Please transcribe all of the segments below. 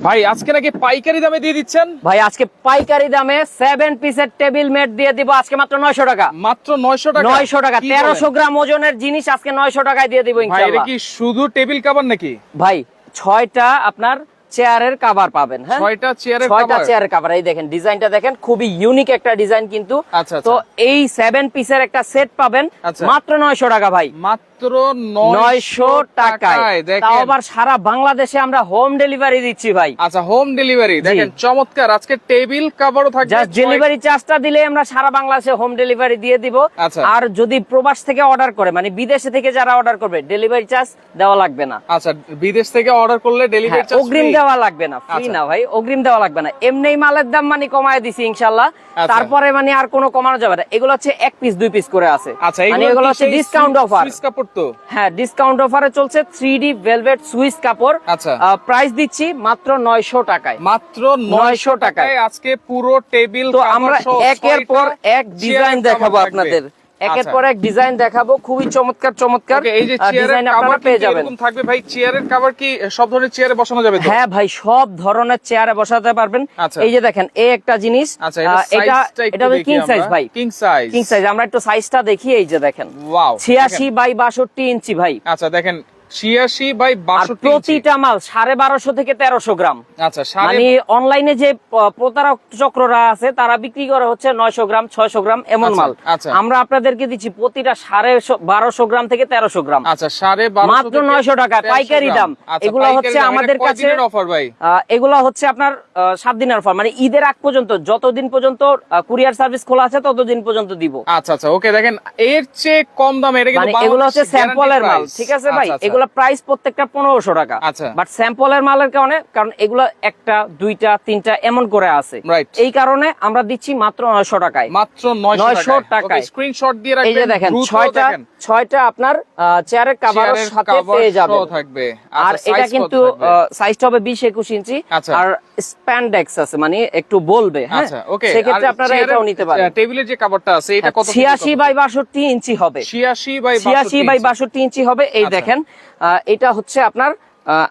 ভাই আজকে নাকি পাইকারি দামে দিয়ে দিচ্ছেন? ভাই আজকে পাইকারি দামে সেভেন পিসের টেবিল মেট দিয়ে দিব আজকে মাত্র নয়শো টাকা। মাত্র নয়শো টাকা? নয়শো টাকা তেরোশো গ্রাম ওজনের জিনিস আজকে নয়শো টাকায় দিয়ে দিব কি শুধু টেবিল কাভার নাকি? ভাই ছয়টা আপনার চেয়ারের কাভার পাবেন হ্যাঁ? ছয়টা চেয়ারের ছয়টা? চেয়ারের কাভার এই দেখেন ডিজাইনটা দেখেন খুবই ইউনিক একটা ডিজাইন কিন্তু। আচ্ছা, আচ্ছা। তো এই সেভেন পিসের একটা সেট পাবেন আচ্ছা। মাত্র নয়শো টাকা ভাই। মাত্র নয়শো টাকায়। তাও আবার সারা বাংলাদেশে আমরা হোম ডেলিভারি দিচ্ছি ভাই। আচ্ছা হোম ডেলিভারি দেখেন চমৎকার। আজকে টেবিল কাভারও থাকবে জাস্ট ডেলিভারি চার্জটা দিলে আমরা সারা বাংলাদেশে হোম ডেলিভারি দিয়ে দিব। আচ্ছা। আর যদি প্রবাস থেকে অর্ডার করে মানে বিদেশে থেকে যারা অর্ডার করবে ডেলিভারি চার্জ দেওয়া লাগবে না। আচ্ছা বিদেশ থেকে অর্ডার করলে ডেলিভারি হ্যাঁ, অগ্রিম দেওয়া লাগবে না ফ্রি আচ্ছা। না ভাই অগ্রিম দেওয়া লাগবে না। এমনি মালের দাম মানে কমায় দিছি ইনশাল্লাহ আচ্ছা। তারপরে মানে আর কোনো কমানো যাবে না। এগুলো হচ্ছে এক পিস দুই পিস করে আছে। আচ্ছা মানে এগুলো হচ্ছে ডিসকাউন্ট অফার তো? হ্যাঁ ডিসকাউন্ট অফারে চলছে থ্রি ডি ভেলভেট সুইস কাপড়। আচ্ছা। প্রাইস দিচ্ছি মাত্র নয়শো টাকায়। মাত্র নয়শো টাকায়। আজকে পুরো টেবিল তো আমরা একের পর এক ডিজাইন দেখাবো আপনাদের। একের আচ্ছা। পর এক ডিজাইন দেখাবো খুবই চমৎকার চমৎকার। এই যে ডিজাইন আপনারা পেয়ে যাবেন। থাকবে ভাই? চেয়ারের কভার কি সব ধরনের চেয়ারে বসানো যাবে হ্যাঁ ভাই সব ধরনের চেয়ারে বসাতে পারবেন। আচ্ছা। এই যে দেখেন এই একটা জিনিস আচ্ছা এটা কিং সাইজ আমরা। ভাই। কিং সাইজ কিং সাইজ আমরা একটু সাইজটা দেখি এই যে দেখেন। ওয়াও ছিয়াশি বাই বাষট্টি ইঞ্চি ভাই। আচ্ছা দেখেন 86 বাই আর 62 ইঞ্চি। প্রতিটা মাল সাড়ে বারোশো থেকে তেরোশো গ্রাম। আচ্ছা মানে অনলাইনে যে প্রতারক চক্ররা আছে তারা বিক্রি করে হচ্ছে নয়শো গ্রাম ছয়শো গ্রাম এমন আচ্ছা, মাল। আচ্ছা। আমরা আপনাদেরকে দিচ্ছি প্রতিটা সাড়ে বারোশো গ্রাম থেকে তেরোশো গ্রাম। আচ্ছা সাড়ে মাত্র 900 টাকা, পাইকারি দাম। আচ্ছা, এগুলো হচ্ছে আমাদের কাছে- এগুলো হচ্ছে আপনার সাত দিনের অফার মানে ঈদের আগ পর্যন্ত যতদিন পর্যন্ত কুরিয়ার সার্ভিস খোলা আছে ততদিন পর্যন্ত দিব। আচ্ছা আচ্ছা ওকে দেখেন এর চেয়ে কম দামে এটা কিন্তু মানে এগুলো হচ্ছে স্যাম্পলের মাল ঠিক আছে ভাই। এগুলো প্রাইস প্রত্যেকটা পনেরোশো টাকা। আচ্ছা। বাট স্যাম্পলের মালের কারণে কারণ এগুলো একটা দুইটা তিনটা এমন করে আছে। এই কারণে আমরা দিচ্ছি মাত্র নয়শো টাকায়। মাত্র 900 900 টাকায়। স্ক্রিনশট দিয়ে এই যে দেখেন ছয়টা ছয়টা আপনার চেয়ারের চেয়ারের সাথে পেয়ে যাবে থাকবে। আর আচ্ছা, এটা কিন্তু সাইজটা হবে বিশ একুশ ইঞ্চি। আচ্ছা। আর স্প্যান্ডেক্স আছে মানে একটু বলবে হ্যাঁ? আচ্ছা ওকে সেক্ষেত্রে আপনারা এটাও নিতে পারেন। হ্যাঁ, টেবিলের যে কাভারটা আছে এটা কত ছিয়াশি বাই বাষট্টি ইঞ্চি হবে। 86 বাই ছিয়াশি বাই বাষট্টি ইঞ্চি হবে এই আচ্ছা। দেখেন। এটা হচ্ছে আপনার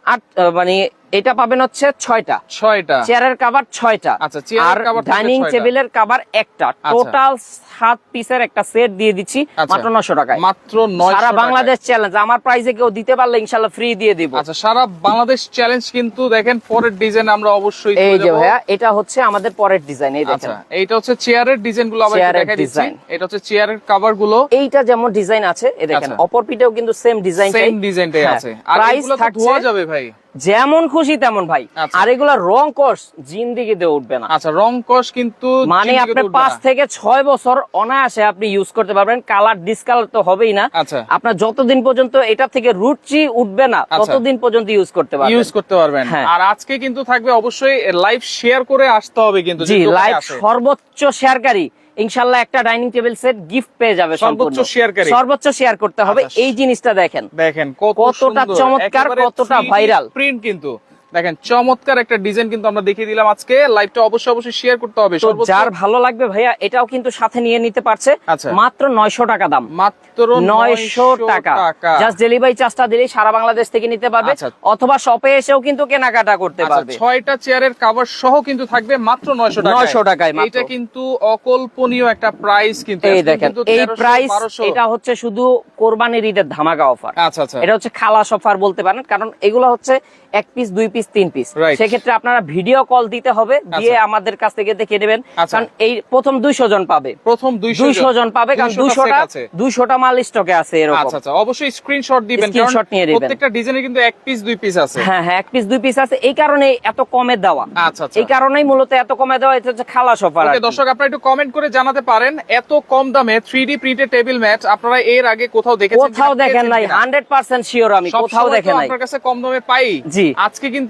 আট মানে এটা পাবেন হচ্ছে ছয়টা। ছয়টা। চেয়ারের কাভার ছয়টা। আচ্ছা, আর ডাইনিং। টেবিলের কাভার একটা। টোটাল সাত পিসের একটা সেট দিয়ে দিচ্ছি আচ্ছা। মাত্র নশো টাকায়। মাত্র সারা বাংলাদেশ চ্যালেঞ্জ আমার প্রাইসে কেউ দিতে পারলে ইনশাল্লাহ ফ্রি দিয়ে দিব। আচ্ছা সারা বাংলাদেশ চ্যালেঞ্জ কিন্তু দেখেন পরের ডিজাইন আমরা অবশ্যই এই যে ভাইয়া এটা হচ্ছে আমাদের পরের ডিজাইন এই দেখেন। আচ্ছা এইটা হচ্ছে চেয়ারের ডিজাইনগুলো আবার দেখাই দিচ্ছি। এটা হচ্ছে চেয়ারের কভারগুলো। এইটা যেমন ডিজাইন আছে এই দেখেন আচ্ছা। অপর পিঠেও কিন্তু সেম ডিজাইন সেম ডিজাইনটাই আছে। আর এগুলো তো ধোয়া যাবে ভাই। যেমন খুশি তেমন ভাই। আচ্ছা। আর এগুলা রং কোর্স জিন্দিগিতে উঠবে না। আচ্ছা রং কস কিন্তু মানে আপনি পাঁচ থেকে ছয় বছর অনায়াসে আপনি ইউজ করতে পারবেন। কালার ডিসকালার তো হবেই না। আচ্ছা। আপনার যতদিন পর্যন্ত এটা থেকে রুচি উঠবে না আচ্ছা। ততদিন পর্যন্ত ইউজ করতে পারবেন। ইউজ করতে পারবেন। হ্যাঁ। আর আজকে কিন্তু থাকবে অবশ্যই লাইভ শেয়ার করে আসতে হবে কিন্তু জি লাইভ সর্বোচ্চ শেয়ারকারী ইনশাল্লাহ একটা ডাইনিং টেবিল সেট গিফট পেয়ে যাবে সর্বোচ্চ। শেয়ারকারী। সর্বোচ্চ শেয়ার করতে হবে আচ্ছা। এই জিনিসটা দেখেন দেখেন কতটা চমৎকার, কতটা ভাইরাল প্রিন্ট কিন্তু দেখেন চমৎকার একটা ডিজাইন কিন্তু আমরা দেখিয়ে দিলাম আজকে। লাইভটা অবশ্যই অবশ্যই শেয়ার করতে হবে। যার ভালো লাগবে ভাইয়া এটাও কিন্তু সাথে নিয়ে নিতে পারছে। আচ্ছা। মাত্র নয়শো টাকা দাম। মাত্র নয়শো টাকা। জাস্ট ডেলিভারি চার্জটা দিলেই সারা বাংলাদেশ থেকে নিতে পারবে। আচ্ছা। অথবা শপে এসেও কিন্তু কেনাকাটা করতে আচ্ছা, পারবে। ছয়টা চেয়ারের কাভার সহ কিন্তু থাকবে মাত্র নয়শো টাকা 900 টাকায় মাত্র। এটা কিন্তু অকল্পনীয় একটা প্রাইস কিন্তু। এই দেখেন এই প্রাইস 1200 এটা হচ্ছে শুধু কোরবানির ঈদের ধামাকা অফার আচ্ছা আচ্ছা। এটা হচ্ছে খালাস অফার বলতে পারেন। কারণ এগুলো হচ্ছে এক পিস দুই পিস তিন পিস সেক্ষেত্রে আপনারা ভিডিও কল দিতে হবে দিয়ে আমাদের কাছ থেকে দেখে নেবেন। আচ্ছা। কারণ এই প্রথম দুইশো জন পাবে। প্রথম দুইশো জন। পাবে কারণ 200 টা দুইশোটা set আছে। দুইশোটা মাল স্টকে আছে এরকম। আচ্ছা আচ্ছা। অবশ্যই স্ক্রিনশট দিবেন Screenshot নিয়ে দিবেন। প্রত্যেকটা ডিজাইনে কিন্তু এক পিস দুই পিস আছে। হ্যাঁ হ্যাঁ এক পিস দুই পিস আছে। এই কারণে এত কমে দেওয়া। আচ্ছা আচ্ছা। এই কারণেই মূলত এত কমে দেওয়া এটা হচ্ছে খালাস অফার ওকে দর্শক আপনারা একটু কমেন্ট করে জানাতে পারেন এত কম দামে three D printed table mat আপনারা এর আগে কোথাও দেখেছেন কোথাও দেখেন নাই কিনা? হান্ড্রেড পার্সেন্ট শিওর আমি কোথাও দেখেন নাই। আপনার কাছে কম দামে পাই। জি। আজকে কিন্তু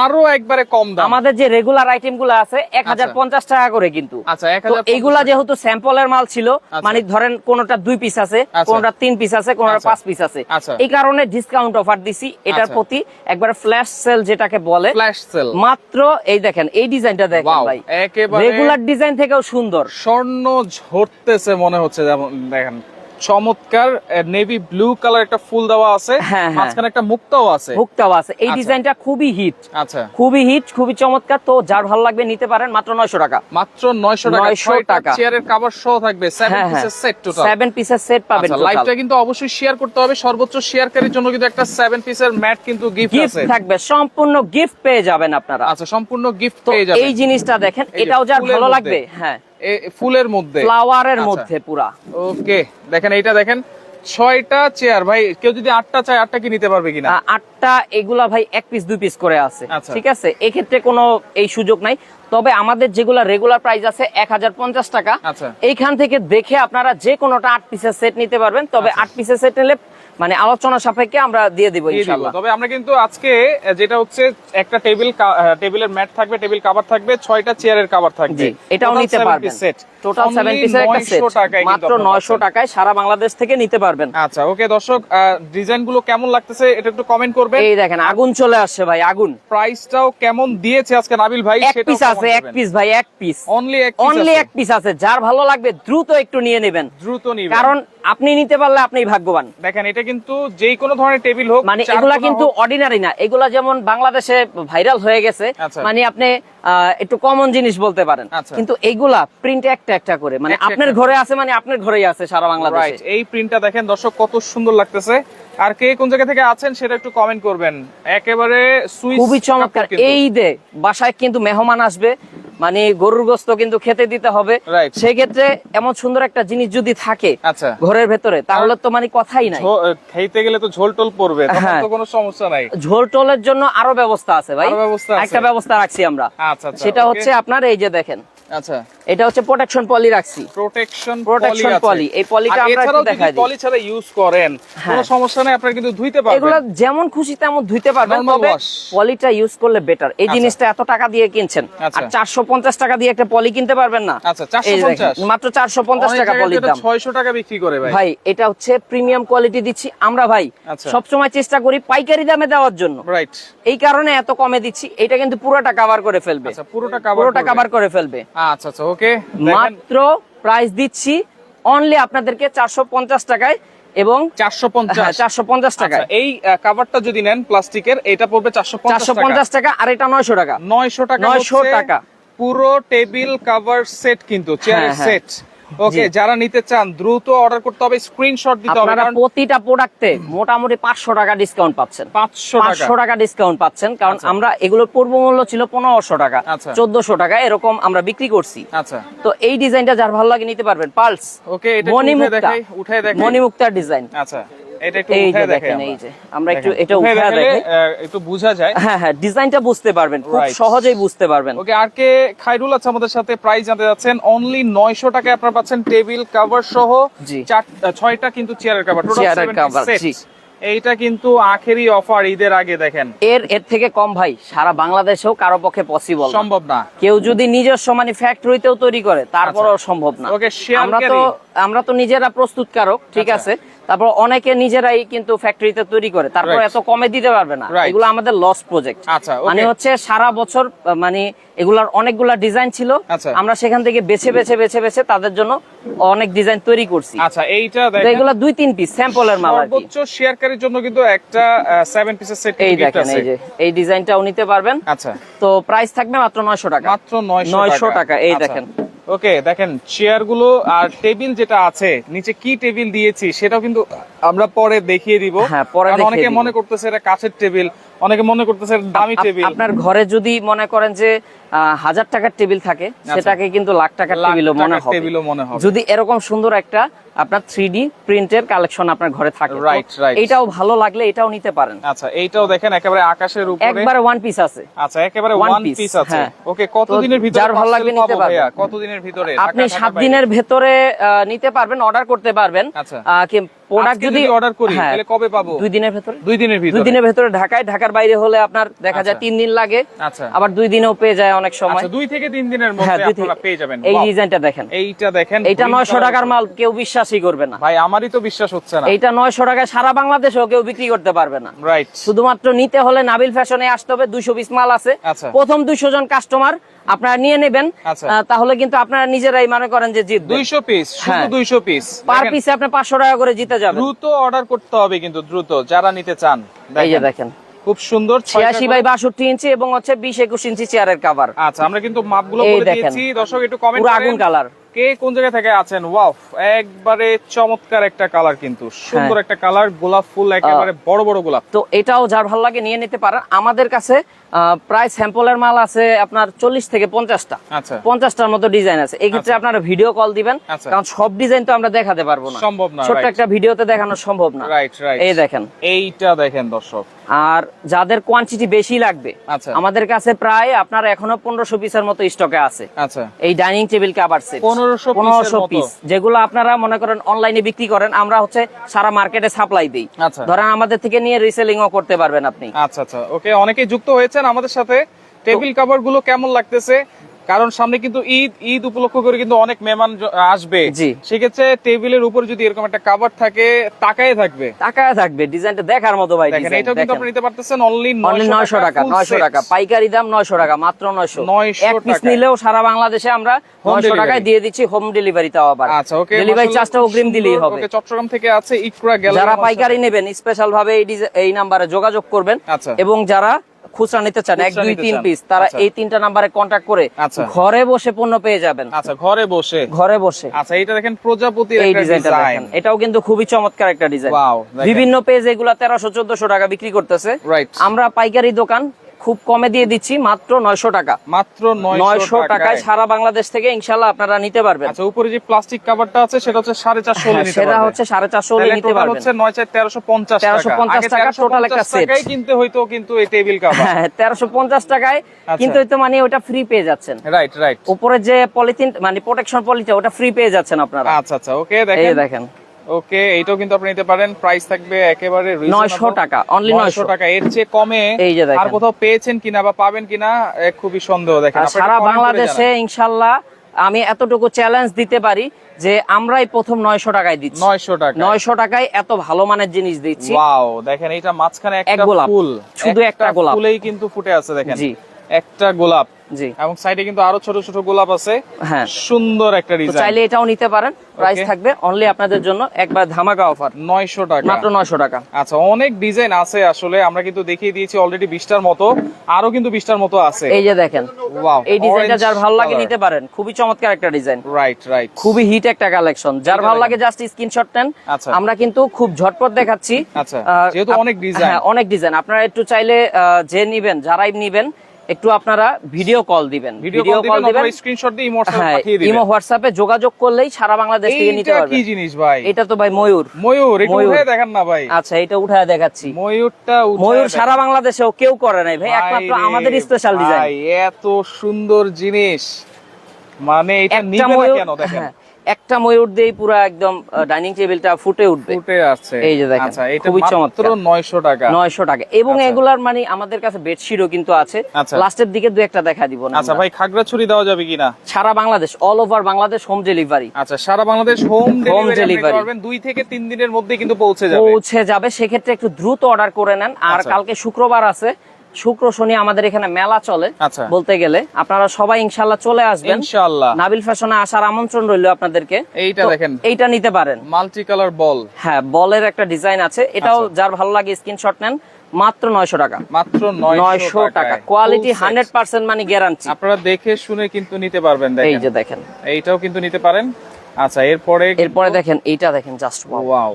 আরও একবারে কম দাম আমাদের যে রেগুলার আইটেমগুলো আছে এক হাজার পঞ্চাশ টাকা করে কিন্তু আচ্ছা এইগুলা যেহেতু স্যাম্পলের মাল ছিল আচ্ছা। মানে ধরেন কোনটা দুই পিস আছে আচ্ছা। কোনটা তিন পিস আছে কোনটা আচ্ছা। পাঁচ পিস আছে আচ্ছা। এই কারণে ডিসকাউন্ট অফার দিছি এটার আচ্ছা। প্রতি একবার ফ্ল্যাশ সেল যেটাকে বলে ফ্ল্যাশ সেল মাত্র এই দেখেন এই ডিজাইনটা দেখেন ভাই একেবারে রেগুলার ডিজাইন থেকেও সুন্দর স্বর্ণ ঝরতেছে মনে হচ্ছে যেমন দেখেন চমৎকার নেভি ব্লু কালার একটা ফুল দেওয়া আছে। হ্যাঁ, হ্যাঁ। মাঝখানে একটা মুক্তাও আছে। ভুক্তাও আছে। এই আচ্ছা। ডিজাইনটা খুবই হিট আচ্ছা। খুবই হিট খুবই চমৎকার। তো যার ভালো লাগবে নিতে পারেন মাত্র নয়শো টাকা। মাত্র নয়শো টাকা। 900 টাকা। চেয়ারের কাভার সহ থাকবে। সেভেন হ্যাঁ হ্যাঁ। পিসের সেট টোটাল সেভেন পিসের সেট পাবেন আচ্ছা total। লাইভটা কিন্তু অবশ্যই শেয়ার করতে হবে। সর্বোচ্চ শেয়ারকারীর জন্য কিন্তু একটা সেভেন পিসের ম্যাট কিন্তু গিফট গিফট আছে। থাকবে। সম্পূর্ণ গিফট পেয়ে যাবেন আপনারা। আচ্ছা সম্পূর্ণ গিফট পেয়ে যাবেন। এই জিনিসটা দেখেন এটাও যার ভালো লাগবে হ্যাঁ। ফুলের মধ্যে? ফ্লাওয়ারের আচ্ছা। মধ্যে পুরা। ওকে দেখেন এইটা দেখেন ছয়টা চেয়ার। ভাই কেউ যদি আটটা চায় আটটা কি নিতে পারবে কিনা? আটটা এগুলা ভাই এক পিস দুই পিস করে আছে। আচ্ছা। ঠিক আছে? এক্ষেত্রে কোনো এই সুযোগ নাই। তবে আমাদের যেগুলা রেগুলার প্রাইস আছে এক হাজার পঞ্চাশ টাকা। আচ্ছা। এইখান থেকে দেখে আপনারা যে কোনোটা আট পিসের সেট নিতে পারবেন। তবে। আট পিসের সেট নিলে মানে আলোচনা সাপেক্ষে আমরা দিয়ে দিব। ইনশাল্লাহ তবে আমরা কিন্তু আজকে যেটা হচ্ছে একটা টেবিল টেবিলের ম্যাট থাকবে টেবিল কভার থাকবে ছয়টা চেয়ারের কভার থাকবে। এটাও নিতে পারবেন। টোটাল সেভেন পিসের একটা সেট মাত্র নয়শো টাকায় সারা বাংলাদেশ থেকে নিতে পারবেন। আচ্ছা ওকে দর্শক ডিজাইনগুলো কেমন লাগতেছে এটা একটু কমেন্ট করবেন। এই দেখেন আগুন চলে আসছে ভাই আগুন। প্রাইসটাও কেমন দিয়েছে আজকে নাবিল ভাই এক পিস আছে এক পিস ভাই এক পিস অনলি এক অনলি এক পিস আছে যার ভালো লাগবে দ্রুত একটু নিয়ে নেবেন। দ্রুত নিবেন। কারণ আপনি নিতে পারলে আপনি ভাগ্যবান। দেখেন এটা কিন্তু যেই কোনো ধরনের টেবিল হোক মানে এগুলা কিন্তু অর্ডিনারি না। এগুলা যেমন বাংলাদেশে ভাইরাল হয়ে গেছে আচ্ছা। মানে আপনি একটু কমন জিনিস বলতে পারেন। আচ্ছা। কিন্তু এইগুলা প্রিন্ট একটা একটা করে মানে আপনার ঘরে আছে মানে আপনার ঘরেই আছে সারা বাংলাদেশে। এই প্রিন্টটা দেখেন দর্শক কত সুন্দর লাগতেছে। আর কে কোন জায়গা থেকে আছেন সেটা একটু কমেন্ট করবেন। একেবারে খুবই চমৎকার। এই দে বাসায় কিন্তু মেহমান আসবে মানে গরুর গোস্ত কিন্তু খেতে দিতে হবে. সেই ক্ষেত্রে এমন সুন্দর একটা জিনিস যদি থাকে আচ্ছা। ঘরের ভেতরে তাহলে তো মানে কথাই নাই। খেতে গেলে তো ঝোল টোল পড়বে হ্যাঁ। তো কোনো সমস্যা নাই। ঝোল টোলের জন্য আরও ব্যবস্থা আছে ভাই? একটা ব্যবস্থা রাখছি আমরা। আচ্ছা আচ্ছা সেটা হচ্ছে আপনার এই যে দেখেন আচ্ছা। এটা হচ্ছে প্রোটেকশন পলি রাখছি। প্রোটেকশন Protection poly, এই polyটা আমরা একটু দেখাই দিই। পলি ছাড়া ইউজ করেন কোনো হ্যাঁ। সমস্যা নাই আপনারা কিন্তু ধুইতে পারবেন। এগুলো যেমন খুশি তেমন ধুইতে পারবেন তবে পলিটা ইউজ করলে বেটার এই আচ্ছা। জিনিসটা এত টাকা দিয়ে কিনছেন আচ্ছা। আর চারশো পঞ্চাশ টাকা দিয়ে একটা পলি কিনতে পারবেন না? আচ্ছা, 450 মাত্র চারশো পঞ্চাশ অনেক টাকা জায়গায় পলির দাম। 600 টাকা বিক্রি করে ভাই। ভাই এটা হচ্ছে প্রিমিয়াম কোয়ালিটি দিচ্ছি আমরা ভাই। আচ্ছা। সবসময় চেষ্টা করি পাইকারি দামে দেওয়ার জন্য। রাইট এই কারণে এত কমে দিচ্ছি এটা কিন্তু পুরোটা কভার করে ফেলবে। আচ্ছা পুরোটা কভার পুরোটা কভার করে ফেলবে। আচ্ছা আচ্ছা ওকে। মাত্র প্রাইস দিচ্ছি অনলি আপনাদেরকে চারশো পঞ্চাশ টাকায় এবং 450 চারশো পঞ্চাশ টাকায়। আচ্ছা, এই কভারটা যদি নেন প্লাস্টিকের এটা পড়বে 450 চারশো টাকা। পঞ্চাশ টাকা আর এটা নয়শো টাকা। 900 টাকা 900 টাকা। পুরো টেবিল কভার সেট কিন্তু চেয়ারের হ্যাঁ, সেট ওকে যারা নিতে চান দ্রুত অর্ডার করতে হবে স্ক্রিনশট দিতে হবে আপনারা প্রতিটা প্রোডাক্টে মোটামুটি পাঁচশো টাকা ডিসকাউন্ট পাচ্ছেন। 500 টাকা। ডিসকাউন্ট পাচ্ছেন কারণ আচ্ছা। আমরা এগুলোর পূর্ব মূল্য ছিল পনেরোশো টাকা আচ্ছা। চোদ্দশো টাকা এরকম আমরা বিক্রি করছি। আচ্ছা। তো এই ডিজাইনটা যার ভালো লাগে নিতে পারবেন পালস ওকে এটা উঠে দেখাই উঠে দেখাই। মণিমুক্তার ডিজাইন আচ্ছা। এটা একটু এই যে দেখেন এই যে আমরা একটু এটা উঠে উঠে দেখালে, দেখাই আহ, একটু বোঝা যায়। হ্যাঁ হ্যাঁ ডিজাইনটা বুঝতে পারবেন খুব সহজেই বুঝতে পারবেন। ওকে আর কে খাইরুল আছে আমাদের সাথে প্রাইস জানতে যাচ্ছেন অনলি 900 টাকায় আপনারা পাচ্ছেন টেবিল কভার সহ চার ছয়টা কিন্তু চেয়ারের কভার চেয়ারের 70 cover, এইটা কিন্তু আখেরি অফার ঈদের আগে দেখেন। এর এর থেকে কম ভাই সারা বাংলাদেশেও কারও পক্ষে পসিবল সম্ভব না। কেউ যদি নিজস্ব মানে ফ্যাক্টরিতেও তৈরি করে তারপরেও সম্ভব না। আচ্ছা। ওকে, আমরা তো আমরা তো নিজেরা প্রস্তুতকারক ঠিক আচ্ছা। আছে? তারপর অনেকে নিজেরাই কিন্তু ফ্যাক্টরিতে তৈরি করে তারপর এত কমে দিতে পারবে না। এগুলো আমাদের লস প্রজেক্ট আচ্ছা, মানে হচ্ছে সারা বছর মানে এগুলার অনেকগুলা ডিজাইন ছিল। আচ্ছা। আমরা সেখান থেকে বেছে বেছে বেছে বেছে তাদের জন্য অনেক ডিজাইন তৈরি করছি। আচ্ছা এইটা এগুলা দুই তিন পিস স্যাম্পলের মাল সর্বোচ্চ শেয়ারকারীর জন্য কিন্তু একটা 7 পিসের সেট এই দেখেন এই যে এই ডিজাইনটাও নিতে পারবেন। আচ্ছা। তো প্রাইস থাকবে মাত্র নয়শো টাকা। মাত্র 900 900 টাকা, এই দেখেন। ওকে দেখেন চেয়ারগুলো আর টেবিল যেটা আছে নিচে কি টেবিল দিয়েছি সেটাও কিন্তু আমরা পরে দেখিয়ে দিব। হ্যাঁ, পরে অনেকে মনে করতেছে এটা কাছের টেবিল। অনেকে মনে করতেছে দামি টেবিল আপনার ঘরে যদি মনে করেন যে হাজার টাকার টেবিল থাকে সেটাকে কিন্তু লাখ টাকার আচ্ছা। টেবিলও মনে হবে টেবিলও মনে হবে। যদি এরকম সুন্দর একটা আপনার থ্রি ডি প্রিন্টের কালেকশন আপনার ঘরে থাকে. এটাও ভালো লাগলে এটাও নিতে পারেন আচ্ছা এইটাও দেখেন একেবারে আকাশের উপরে একবারে ওয়ান পিস আছে আচ্ছা একেবারে ওয়ান পিস আছে হ্যাঁ। ওকে কতদিনের তো ভিতরে যার ভালো লাগবে নিতে? পারবেন। কতদিনের ভিতরে আপনি ঢাকা, ঢাকার সাত দিনের ভেতরে নিতে পারবেন অর্ডার করতে পারবেন আচ্ছা। প্রোডাক্ট যদি অর্ডার করি হ্যাঁ, তাহলে কবে পাবো? দুই দিনের ভেতরে। দুই দিনের দুই দিনের ভেতরে ঢাকায় ঢাকার বাইরে হলে আপনার দেখা যায় আচ্ছা। তিন দিন লাগে। আচ্ছা। আবার দুই দিনেও পেয়ে যায় অনেক সময়। আচ্ছা দুই থেকে তিন দিনের হ্যাঁ মধ্যে আপনারা পেয়ে যাবেন। এই ডিজাইনটা দেখেন। এইটা দেখেন নয়শো colour টাকার মাল কেউ বিশ্বাসই করবে না। ভাই আমারই তো বিশ্বাস হচ্ছে না। এইটা নয়শো টাকায় সারা বাংলাদেশেও কেউ বিক্রি করতে পারবে না। রাইট শুধুমাত্র নিতে হলে নাবিল ফ্যাশনে আসতে হবে দুইশো পিস মাল আছে। আচ্ছা। প্রথম দুইশো জন কাস্টমার আপনারা নিয়ে নেবেন। তাহলে কিন্তু আপনারা নিজেরাই মনে করেন যে জিতবেন। দুইশো পিস শুধু হ্যাঁ। দুইশো পিস পার পিসে আপনি পাঁচশো টাকা করে জিতে যাবেন। দ্রুত অর্ডার করতে হবে কিন্তু দ্রুত যারা নিতে চান। এই যে দেখেন। খুব সুন্দর ছিয়াশি বাই বাষট্টি ইঞ্চি এবং হচ্ছে বিশ একুশ ইঞ্চি চেয়ারের কাভার আচ্ছা আমরা কিন্তু মাপগুলো বলে দিয়েছি। দর্শক একটু কমেন্ট আগুন কালার কে কোন জায়গা থেকে আছেন? ওয়াও একবারে চমৎকার একটা কালার কিন্তু। সুন্দর হ্যাঁ। একটা কালার গোলাপ ফুল একেবারে বড় বড় গোলাপ। তো এটাও যার ভালো লাগে নিয়ে নিতে পারেন। আমাদের কাছে প্রায় স্যাম্পলের মাল আছে আপনার চল্লিশ থেকে পঞ্চাশটা। আচ্ছা। পঞ্চাশটার মতো ডিজাইন আছে। এই ক্ষেত্রে আচ্ছা। আপনারা ভিডিও কল দিবেন আচ্ছা। কারণ সব ডিজাইন তো আমরা দেখাতে পারব না। সম্ভব না, ছোট্ট একটা ভিডিওতে দেখানো সম্ভব না। এই দেখেন। এইটা দেখেন দর্শক। আর যাদের কোয়ান্টিটি বেশি লাগবে আমাদের কাছে প্রায় আপনার এখনও পনেরোশো পিসের মতো স্টকে আছে। এই ডাইনিং টেবিল কাভার সেট পনেরোশো পিস যেগুলো আপনারা মনে করেন অনলাইনে বিক্রি করেন আমরা হচ্ছে সারা মার্কেটে সাপ্লাই দিই। ধরেন আমাদের থেকে নিয়ে রিসেলিং ও করতে পারবেন আপনি। আচ্ছা আচ্ছা। ওকে অনেকেই যুক্ত হয়েছেন আমাদের সাথে টেবিল কভারগুলো কেমন লাগতেছে। কারণ সামনে কিন্তু ঈদ ঈদ উপলক্ষ করে কিন্তু অনেক মেহমান আসবে। সেক্ষেত্রে টেবিলের উপর যদি এরকম একটা কাভার থাকে তাকায় থাকবে। টাকায় থাকবে ডিজাইনটা দেখার মতো ভাই দেখেন এটাও কিন্তু আপনি নিতে পারতেছেন অনলি অনলি নয়শো টাকা নয়শো টাকা পাইকারি দাম নয়শো টাকা মাত্র নয়শো। 900 এক পিস নিলেও সারা বাংলাদেশে আমরা নয়শো delivery। টাকায় দিয়ে দিচ্ছি হোম ডেলিভারি তাও আবার। আচ্ছা ওকে ডেলিভারি চার্জটা অগ্রিম দিলেই হবে। ওকে চট্টগ্রাম থেকে আছে ইকরা গ্যালারি যারা পাইকারি নেবেন স্পেশাল ভাবে এই এই নাম্বারে যোগাযোগ করবেন আচ্ছা। এবং যারা খুচরা নিতে চান এক দুই তিন পিস তারা আচ্ছা। এই তিনটা নাম্বারে কন্ট্যাক্ট করে আচ্ছা। ঘরে বসে পণ্য পেয়ে যাবেন। আচ্ছা ঘরে বসে? ঘরে বসে। আচ্ছা এটা দেখেন প্রজাপতি এই ডিজাইনটা দেখেন। এটাও কিন্তু খুবই চমৎকার একটা ডিজাইন বিভিন্ন পেজ এগুলা তেরোশো চোদ্দশো টাকা বিক্রি করতেছে। রাইট আমরা পাইকারি দোকান খুব কমে দিয়ে দিচ্ছি মাত্র নয়শো টাকা। মাত্র নয়শো টাকায়। সারা বাংলাদেশ থেকে ইনশাল্লাহ আপনারা নিতে পারবেন। আচ্ছা উপরে যে প্লাস্টিক কভারটা আছে সেটা হচ্ছে 450 হলে হ্যাঁ, সেটা হচ্ছে সাড়ে চারশো নিতে পারবেন। হচ্ছে 9 4 1350 টাকা। 1350 আগে টাকা 1350 একটা। টাকায় কিনতে হইতো কিন্তু এই টেবিল কভার হ্যাঁ তেরোশো পঞ্চাশ টাকায় আচ্ছা। কিন্তু এই তো মানে ওটা ফ্রি পেয়ে যাচ্ছেন। রাইট রাইট উপরে যে পলিথিন মানে প্রোটেকশন পলিথিন ওটা ফ্রি পেয়ে যাচ্ছেন আপনারা। আচ্ছা আচ্ছা ওকে দেখেন। দেখেন। ওকে এইটাও কিন্তু আপনি নিতে পারেন প্রাইস থাকবে একেবারে নয়শো টাকা অনলি নয়শো টাকা এর চেয়ে কমে এই যে দেখেন। আর কোথাও পেয়েছেন কিনা বা পাবেন কিনা খুবই সন্দেহ দেখেন সারা বাংলাদেশে জানান। ইনশাল্লাহ আমি এতটুকু চ্যালেঞ্জ দিতে পারি যে আমরাই প্রথম নয়শো টাকায় দিচ্ছি 900 টাকা নয়শো টাকায় এত ভালো মানের জিনিস দিচ্ছি ওয়াও দেখেন এটা মাঝখানে এক একটা গোলাপ। ফুল শুধু একটা গোলাপ। ফুলেই কিন্তু ফুটে আছে দেখেন জি। একটা গোলাপ। জি। এবং সাইডে কিন্তু আরও ছোট ছোট গোলাপ আছে। হ্যাঁ। সুন্দর একটা ডিজাইন চাইলে এটাও নিতে পারেন। প্রাইস থাকবে অনলি আপনাদের জন্য একবার ধামাকা অফার নয়শো টাকা। মাত্র নয়শো টাকা। আচ্ছা অনেক ডিজাইন আছে আসলে। আমরা কিন্তু দেখিয়ে দিয়েছি অলরেডি বিশটার মতো। আরও কিন্তু বিশটার মতো আছে। এই যে দেখেন ওয়াও এই ডিজাইনটা যার ভালো লাগে নিতে পারেন। খুবই চমৎকার একটা ডিজাইন রাইট রাইট খুবই হিট একটা কালেকশন যার ভালো লাগে জাস্ট স্ক্রিনশট নেন। আচ্ছা। আমরা কিন্তু খুব ঝটপট দেখাচ্ছি। আচ্ছা, যেহেতু অনেক ডিজাইন হ্যাঁ অনেক ডিজাইন আপনারা একটু চাইলে যে নিবেন যারাই নিবেন একটু আপনারা ভিডিও কল দিবেন। ভিডিও কল দিবেন স্ক্রিনশট দিয়ে ইমো হ্যাঁ পাঠিয়ে দিবেন। ইমো হোয়াটসঅ্যাপে যোগাযোগ করলেই সারা বাংলাদেশ থেকে নিতে এইটা কি জিনিস ভাই? এটা তো ভাই ময়ূর। ময়ূর একটু ময়ূর। উঠে দেখেন না ভাই। আচ্ছা এটা উঠায় দেখাচ্ছি। ময়ূরটা ময়ূর সারা বাংলাদেশেও কেউ করে নাই ভাই ভাই একমাত্র আমাদের স্পেশাল ডিজাইন ভাই, এত সুন্দর জিনিস। মানে এটা নিবে না কেন দেখেন? হ্যাঁ, একটা ময়ূর দিয়েই পুরো একদম ডাইনিং টেবিলটা ফুটে উঠবে ফুটে আছে এই যে দেখেন, আচ্ছা এটা খুবই মাত্র চমৎকার। 900 টাকা নয়শো টাকা এবং আচ্ছা। এগুলার মানে আমাদের কাছে বেডশিটও কিন্তু আছে আচ্ছা। লাস্টের দিকে দু একটা দেখা দিব না আচ্ছা। ভাই খাগড়াছড়ি দেওয়া যাবে কিনা সারা Bangladesh all over Bangladesh home delivery আচ্ছা সারা বাংলাদেশ হোম ডেলিভারি করবেন দুই থেকে তিন দিনের মধ্যে কিন্তু পৌঁছে যাবে পৌঁছে যাবে সেক্ষেত্রে একটু দ্রুত অর্ডার করে নেন আর আচ্ছা। কালকে শুক্রবার আছে শুক্র শনি আমাদের এখানে মেলা চলে আচ্ছা। বলতে গেলে। আপনারা সবাই ইনশাল্লাহ চলে আসবেন। ইনশাআল্লাহ। নাবিল ফ্যাশনে আসার আমন্ত্রণ রইল আপনাদেরকে। এইটা দেখেন। এইটা নিতে পারেন। Multi colour ball. হ্যাঁ বলের একটা ডিজাইন আছে। এটাও আচ্ছা। যার ভালো লাগে স্ক্রিনশট নেন মাত্র নয়শো টাকা। মাত্র নয়শো টাকা। কোয়ালিটি হান্ড্রেড পার্সেন্ট মানে গ্যারান্টি আপনারা দেখে শুনে কিন্তু নিতে পারবেন এই যে দেখেন। এইটাও কিন্তু নিতে পারেন। আচ্ছা এরপরে এরপরে দেখেন এইটা দেখেন জাস্ট ওয়াও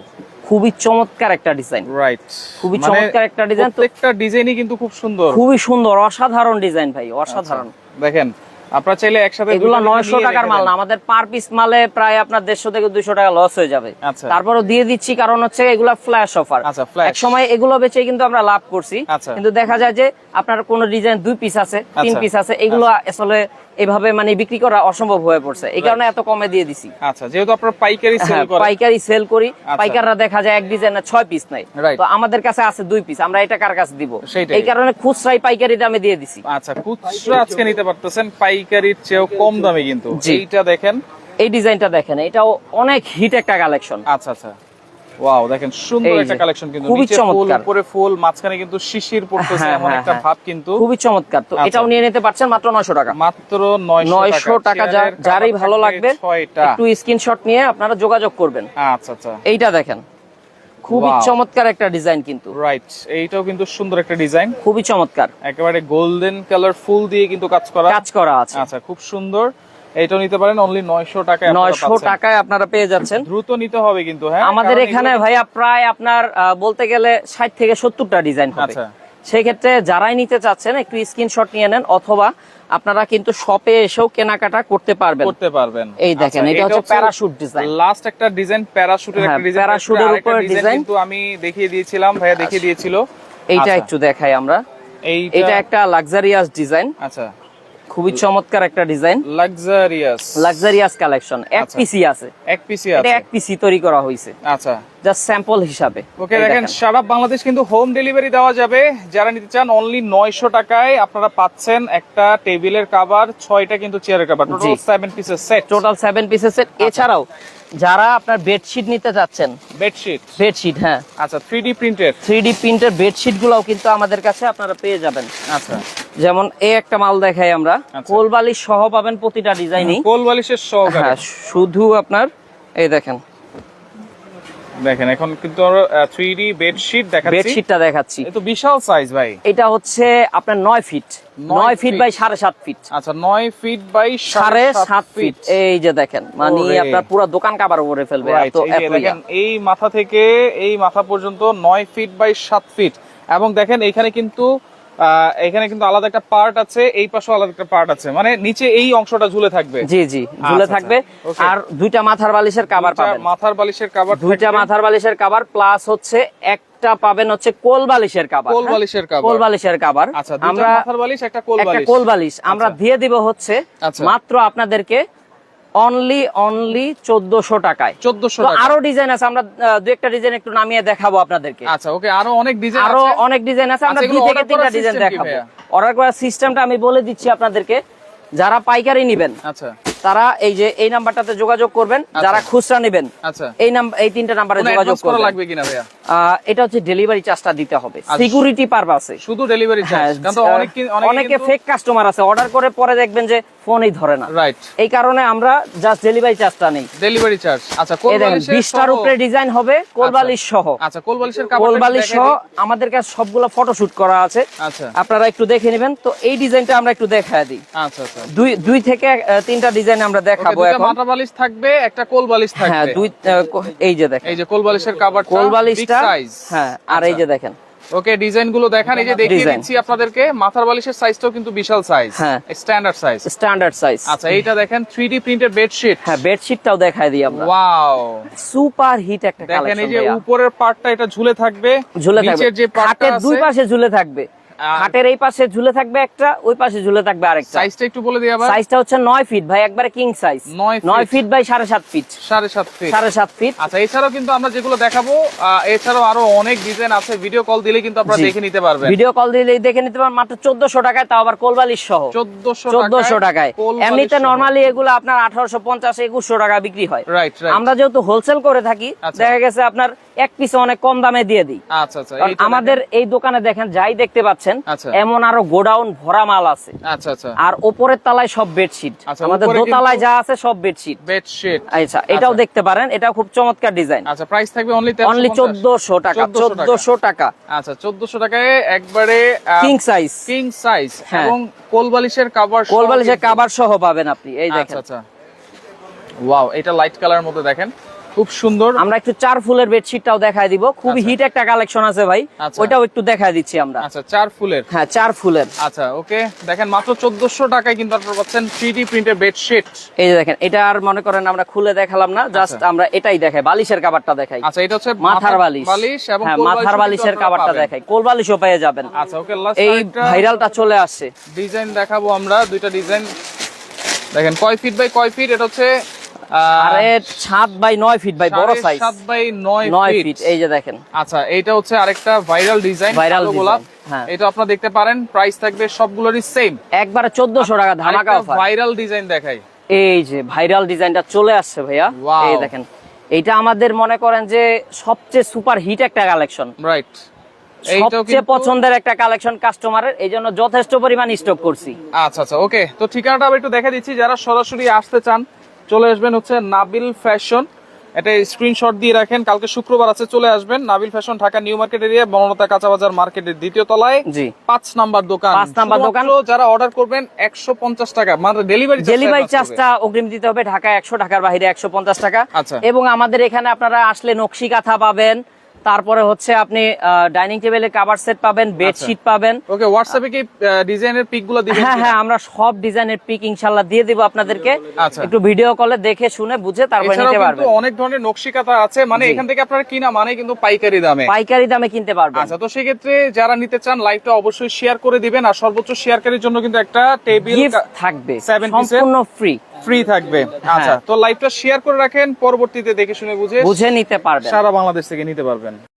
খুবই চমৎকার একটা ডিজাইন। রাইট খুবই চমৎকার একটা ডিজাইন প্রত্যেকটা ডিজাইনই কিন্তু খুব সুন্দর। খুবই সুন্দর অসাধারণ ডিজাইন ভাই অসাধারণ। দেখেন আপনারা চাইলে একসাথে এগুলো দুটো নয়শো নিয়ে টাকার মাল না আমাদের পার পিস মালে প্রায় আপনার দেড়শো থেকে দুইশো টাকা লস হয়ে যাবে। আচ্ছা। তারপরও দিয়ে দিচ্ছি কারণ হচ্ছে এগুলো ফ্ল্যাশ অফার আচ্ছা এক সময় এগুলো বেচে কিন্তু আমরা লাভ করছি। আচ্ছা। কিন্তু দেখা যায় যে আপনার কোন ডিজাইন দুই পিস আছে তিন আচ্ছা। পিস আছে এগুলো আসলে এভাবে মানে বিক্রি করা অসম্ভব হয়ে পড়ছে। এই কারণে এত কমে দিয়ে দিছি। আচ্ছা যেহেতু আপনার পাইকারি সেল হ্যাঁ করেন। পাইকারি সেল করি। আচ্ছা। পাইকাররা দেখা যায় এক ডিজাইনের ছয় পিস নাই তো আমাদের কাছে আছে দুই পিস আমরা এটা কার কাছে দিব। এই কারণে খুচরাই পাইকারি দামে দিয়ে দিছি। আচ্ছা খুচরা আজকে নিতে পারতেছেন পাইকারির চেয়েও কম দামে কিন্তু। এইটা দেখেন। এই ডিজাইনটা দেখেন এটাও অনেক হিট একটা কালেকশন আচ্ছা আচ্ছা। ওয়াও দেখেন সুন্দর একটা কালেকশন কিন্তু খুবই ফুল চমৎকার। উপরে ফুল মাঝখানে কিন্তু শিশির পড়তেছে হ্যাঁ, এমন হ্যাঁ, একটা হ্যাঁ। ভাব কিন্তু। খুবই চমৎকার। তো আচ্ছা। এটাও নিয়ে নিতে পারছেন মাত্র নয়শো টাকা। মাত্র 900 900 টাকা যারই ভালো লাগবে একটু স্ক্রিনশট নিয়ে আপনারা যোগাযোগ করবেন। আচ্ছা আচ্ছা। এইটা দেখেন। খুবই চমৎকার একটা ডিজাইন কিন্তু। রাইট এইটাও কিন্তু সুন্দর একটা ডিজাইন খুবই চমৎকার। একেবারে গোল্ডেন কালার ফুল দিয়ে কিন্তু কাজ করা। কাজ করা আছে। আচ্ছা খুব সুন্দর। এইটাও নিতে পারেন অনলি 900 টাকায় আপনারা নয়শো পাচ্ছেন। টাকায় আপনারা পেয়ে যাচ্ছেন। দ্রুত নিতে হবে কিন্তু হ্যাঁ? আমাদের এখানে ভাইয়া প্রায় আপনার বলতে গেলে ষাট থেকে সত্তরটা ডিজাইন হবে। আচ্ছা। সেই ক্ষেত্রে যারাই নিতে চাচ্ছেন একটু স্ক্রিনশট নিয়ে নেন অথবা আপনারা কিন্তু শপে এসেও কেনাকাটা করতে পারবেন। করতে পারবেন। এই দেখেন, এটা হচ্ছে প্যারাশুট ডিজাইন। লাস্ট একটা ডিজাইন প্যারাশুটের হ্যাঁ, একটা ডিজাইন প্যারাশুটের উপর ডিজাইন। কিন্তু আমি দেখিয়ে দিয়েছিলাম ভাইয়া দেখিয়ে দিয়েছিল। এইটা আচ্ছা, একটু দেখাই আমরা। এইটা একটা লাক্সারিয়াস ডিজাইন আচ্ছা। খুবই চমৎকার একটা ডিজাইন। লাক্সারিয়াস লাক্সারিয়াস কালেকশন এক আচ্ছা। পিসি আছে। এক পিসি আছে। এক পিসি তৈরি করা হয়েছে। আচ্ছা। জাস্ট স্যাম্পল হিসাবে। ওকে দেখেন সারা বাংলাদেশ কিন্তু হোম ডেলিভারি দেওয়া যাবে। যারা নিতে চান অনলি নয়শো টাকায় আপনারা পাচ্ছেন একটা টেবিলের কাভার ছয়টা কিন্তু চেয়ারের কাভার টোটাল জি। সেভেন পিসের সেট টোটাল 7 পিসের সেট এছাড়াও যারা আপনার বেডশিট নিতে চাচ্ছেন বেডশিট বেডশিট হ্যাঁ। আচ্ছা থ্রি ডি প্রিন্টের থ্রি ডি প্রিন্টের বেডশিট গুলাও কিন্তু আমাদের কাছে আপনারা পেয়ে যাবেন। আচ্ছা। যেমন এই একটা মাল দেখাই আমরা। আচ্ছা। কোলবালিশ সহ পাবেন প্রতিটা ডিজাইনই কোল সহ সহকারে হ্যাঁ শুধু আপনার এই দেখেন। দেখেন এখন কিন্তু থ্রি ডি বেডশিট দেখাচ্ছি। বেডশিটটা দেখাচ্ছি। এ তো বিশাল সাইজ ভাই। এটা হচ্ছে আপনার নয় ফিট নয় ফিট বাই সাড়ে সাত ফিট আচ্ছা নয় ফিট বাই সাড়ে সাত ফিট এই যে দেখেন মানে আপনার পুরো দোকান কাবার উপরে ফেলবে এই মাথা থেকে এই মাথা পর্যন্ত নয় ফিট বাই সাত ফিট এবং দেখেন এখানে কিন্তু এখানে কিন্তু আলাদা একটা পার্ট আছে এই পাশেও আলাদা একটা পার্ট আছে। মানে নিচে এই অংশটা ঝুলে থাকবে। জি জি ঝুলে আচ্ছা, থাকবে। আচ্ছা। আর দুইটা মাথার বালিশের কাবার পাবেন। মাথার বালিশের কাভার দুইটা মাথার বালিশের কাবার প্লাস হচ্ছে একটা পাবেন হচ্ছে কোল বালিশের কাবার কোল হ্যাঁ? বালিশের কাভার কোল বালিশের কাবার আচ্ছা আমরা মাথার বালিশ একটা কোল বালিশ। কোল বালিশ। আমরা। দিয়ে দিব হচ্ছে। মাত্র আপনাদেরকে অনলি অনলি চোদ্দশো টাকায়। 1400 তো টাকা। আরও ডিজাইন আছে আমরা দু একটা ডিজাইন একটু নামিয়ে দেখাবো আপনাদেরকে। আচ্ছা ওকে আরও অনেক ডিজাইন আরও আছে। অনেক ডিজাইন আছে আমরা আচ্ছা, দুই থেকে তিনটা ডিজাইন দেখাবো। অর্ডার করার সিস্টেমটা আমি বলে দিচ্ছি আপনাদেরকে যারা পাইকারি নেবেন আচ্ছা। তারা এই যে এই নাম্বারটাতে যোগাযোগ করবেন আচ্ছা। যারা খুচরা নেবেন আচ্ছা। এই নাম্বার এই তিনটা নাম্বারে যোগাযোগ করা লাগবে কিনা ভাইয়া? এটা হচ্ছে ডেলিভারি চার্জটা দিতে হবে। আচ্ছা। সিকিউরিটি পারপাসে শুধু ডেলিভারি হ্যাঁ চার্জ অনেক অনেকে ফেক কাস্টমার আছে। অর্ডার করে পরে দেখবেন যে ফোনই ধরে না। রাইট এই কারণে আমরা জাস্ট ডেলিভারি চার্জটা নেই। ডেলিভারি চার্জ আচ্ছা কোল এই দেখেন বালিশের উপরে ডিজাইন হবে কোলবালিশ সহ। আচ্ছা কোল বালিশের কাপড় কোলবালিশ সহ আমাদের কাছে সবগুলো ফটোশুট করা আছে। আচ্ছা। আপনারা একটু দেখে নেবেন। তো এই ডিজাইনটা আমরা একটু দেখায় দিই। আচ্ছা আচ্ছা। দুই দুই থেকে তিনটা ডিজাইন আমরা দেখাবো এখন। মাথা বালিশ থাকবে একটা কোল বালিশ হ্যাঁ দুই এই যে দেখেন। এই যে কোল বালিশের কাভার কোল বালিশটা সাইজ হ্যাঁ আর এই যে দেখেন। ওকে ডিজাইনগুলো দেখেন এই যে দেখিয়ে দিচ্ছি আপনাদেরকে মাথার বালিশের সাইজটাও কিন্তু বিশাল সাইজ হ্যাঁ। স্ট্যান্ডার্ড সাইজ স্ট্যান্ডার্ড সাইজ আচ্ছা এইটা দেখেন 3D প্রিন্টেড বেডশিট হ্যাঁ বেডশিটটাও দেখায় দিই আমরা। ওয়াও সুপার হিট একটা দেখেন এই যে উপরের পার্টটা এটা ঝুলে থাকবে ঝুলে থাকবে। নিচের যে পার্টটা আছে দুই পাশে ঝুলে থাকবে। খাটের এই পাশে ঝুলে থাকবে একটা ওই পাশে ঝুলে থাকবে আরেকটা। সাইজটা একটু বলে দিই আবার। সাইজটা হচ্ছে নয় ফিট ভাই একবারে কিং সাইজ। নয় নয় ফিট বাই সাড়ে সাত ফিট। সাড়ে সাত ফিট। সাড়ে সাত ফিট। আচ্ছা এছাড়াও কিন্তু আমরা যেগুলো দেখাবো এছাড়াও আরও অনেক ডিজাইন আছে। ভিডিও কল দিলে কিন্তু আপনারা দেখে নিতে পারবেন। ভিডিও কল দিলে দেখে নিতে পারেন মাত্র চোদ্দশো টাকায় তাও আবার কোলবালিশ সহ। চোদ্দশো চোদ্দশো টাকায়। এমনিতে নরমালি এগুলো আপনার আঠারোশো পঞ্চাশ একুশশো টাকা বিক্রি হয়। রাইট রাইট আমরা যেহেতু হোলসেল করে থাকি আচ্ছা। দেখা গেছে আপনার এক পিস অনেক কম দামে দিয়ে দিই। আচ্ছা আচ্ছা। আমাদের এই দোকানে দেখেন যাই দেখতে পাচ্ছেন আচ্ছা। এমন আরও গোডাউন ভরা মাল আছে। আচ্ছা আচ্ছা। আর ওপরের তলায় সব বেডশিট। আচ্ছা, আমাদের দোতলায় যা আছে সব বেডশিট। বেডশিট। আচ্ছা এটাও দেখতে পারেন এটাও খুব চমৎকার ডিজাইন। আচ্ছা প্রাইস থাকবে অনলি অনলি চোদ্দশো টাকা 1400 চোদ্দশো টাকা। আচ্ছা চোদ্দশো টাকায় একবারে কিং সাইজ কিং সাইজ হ্যাঁ। এবং কোলবালিশের কাভার কোলবালিশের কাবার সহ পাবেন আপনি এই আচ্ছা দেখেন। আচ্ছা। ওয়াও এটা লাইট কালার মধ্যে দেখেন। খুব সুন্দর। আমরা একটু চার ফুলের বেডশিটটাও দেখায় দিব। খুবই আচ্ছা। হিট একটা কালেকশন আছে ভাই। আচ্ছা। ওইটাও একটু দেখায় দিচ্ছি আমরা। আচ্ছা চার ফুলের। হ্যাঁ চার ফুলের। আচ্ছা ওকে। দেখেন মাত্র চোদ্দশো টাকায় কিন্তু আপনারা পাচ্ছেন থ্রি ডি প্রিন্টের বেডশিট এই যে দেখেন এটা আর মনে করেন আমরা খুলে দেখালাম না জাস্ট আচ্ছা। আমরা এটাই দেখাই বালিশের কাবারটা দেখাই। আচ্ছা এটা হচ্ছে মাথার বালিশ। বালিশ এবং হ্যাঁ মাথার বালিশের কাবারটা দেখাই। কোল বালিশও পেয়ে যাবেন। আচ্ছা ওকে লাস্ট এই ভাইরালটা চলে আসছে। ডিজাইন দেখাবো আমরা দুইটা ডিজাইন। দেখেন কয় ফিট বাই কয় ফিট এটা হচ্ছে আরে সাত বাই নয় ফিট ভাই বড় সাইজ সাত বাই নয় নয় ফিট ফিট এই যে দেখেন। আচ্ছা এটা হচ্ছে আরেকটা ভাইরাল ডিজাইন Viral গোলাপ। এটা আপনারা দেখতে পারেন প্রাইস থাকবে সবগুলোরই সেম একবারে চোদ্দশো টাকা ধামাকা অফার ভাইরাল ডিজাইন দেখাই। এই যে ভাইরাল ডিজাইনটা চলে আসছে ভাইয়া। এই দেখেন এটা আমাদের মনে করেন যে সবচেয়ে সুপার হিট একটা কালেকশন রাইট সবচেয়ে পছন্দের একটা কালেকশন কাস্টমারের এই জন্য যথেষ্ট পরিমাণ স্টক করছি। আচ্ছা আচ্ছা ওকে তো ঠিকানাটা আমি একটু দেখে দিচ্ছি যারা সরাসরি আসতে চান চলে আসবেন হচ্ছে নাবিল ফ্যাশন। এটা স্ক্রিনশট দিয়ে রাখেন কালকে শুক্রবার আছে চলে আসবেন। Nabil fashion Dhaka new market area Banalata কাঁচা বাজার মার্কেটের দ্বিতীয় তলায়। জি। পাঁচ নাম্বার দোকান। পাঁচ নাম্বার দোকান। যারা অর্ডার করবেন একশো পঞ্চাশ টাকা। মানে ডেলিভারি ডেলিভারি চার্জটা অগ্রিম দিতে হবে ঢাকা একশো ঢাকার বাইরে একশো পঞ্চাশ টাকা। আচ্ছা। এবং আমাদের এখানে আপনারা আসলে নকশি কাঁথা পাবেন তারপরে হচ্ছে আপনি ডাইনিং টেবিলের কাভার সেট পাবেন বেডশিট পাবেন। ওকে হোয়াটসঅ্যাপে কি ডিজাইনের পিকগুলো দিবেন হ্যাঁ হ্যাঁ আমরা সব ডিজাইনের পিক ইনশাল্লাহ দিয়ে দিব আপনাদেরকে। আচ্ছা। একটু ভিডিও কলে দেখে শুনে বুঝে তারপরে নিতে কিন্তু অনেক ধরনের নকশিকাতা আছে। মানে এখান থেকে আপনারা কিনা মানে কিন্তু পাইকারি দামে। পাইকারি দামে কিনতে পারবেন। আচ্ছা তো সেক্ষেত্রে যারা নিতে চান লাইভটা অবশ্যই শেয়ার করে দিবেন। আর সর্বোচ্চ শেয়ারকারীর জন্য কিন্তু একটা টেবিল থাকবে। সম্পূর্ণ ফ্রি ফ্রি থাকবে। আচ্ছা তো লাইভটা শেয়ার করে রাখেন পরবর্তীতে দেখে শুনে বুঝে বুঝে নিতে পারবেন। সারা বাংলাদেশ থেকে নিতে পারবেন।